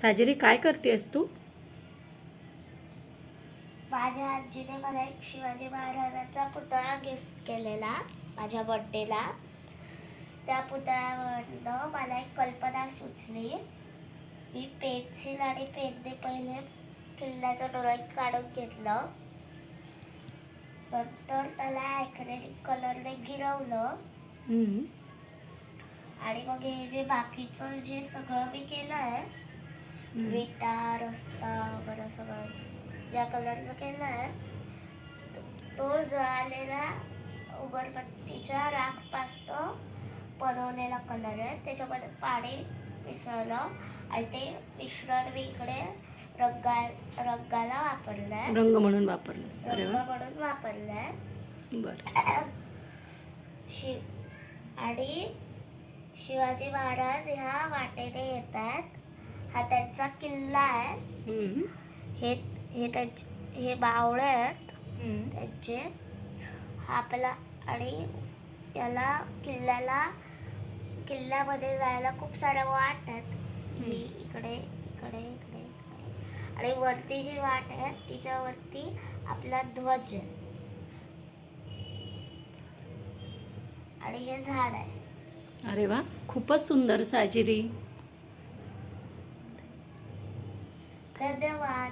साजरी काय करतेस तू माझ्या आजीने मला एक शिवाजी महाराजांचा पुतळा गिफ्ट केलेला माझ्या बर्थडेला त्या पुतळ्यावरनं मला एक कल्पना सुचली मी पेन्सिल आणि पेनने पहिले किल्ल्याचं ड्रॉइंग काढून घेतलं नंतर त्याला ॲक्रेलिक कलरने गिरवलं. आणि मग हे जे बाकीचं जे सगळं मी केलं आहे. विटा रस्ता वगैरे सगळं. ज्या कलरचं केलं आहे तो जळालेला उगरबत्तीच्या राखपासनं बनवलेला कलर आहे. त्याच्यामध्ये पाणी मिसळलं आणि ते मिश्रण मी इकडे रंगा रंगाला वापरलं आहे रंग म्हणून वापरलंस अरे रंग म्हणून वापरलं आहे बरं. शि आणि शिवाजी महाराज ह्या वाटेने येतात हा त्यांचा किल्ला आहे. हे हे त्यांचे हे बावळे आहेत. त्यांचे. हा आपला आणि याला किल्ल्याला किल्ल्यामध्ये जायला खूप साऱ्या वाट आहेत. ही इकडे इकडे इकडे इकडे. आणि वरती जी वाट आहे तिच्यावरती आपला ध्वज आहे. आणि हे झाड आहे. अरे वा खूपच सुंदर साजिरी. धन्यवाद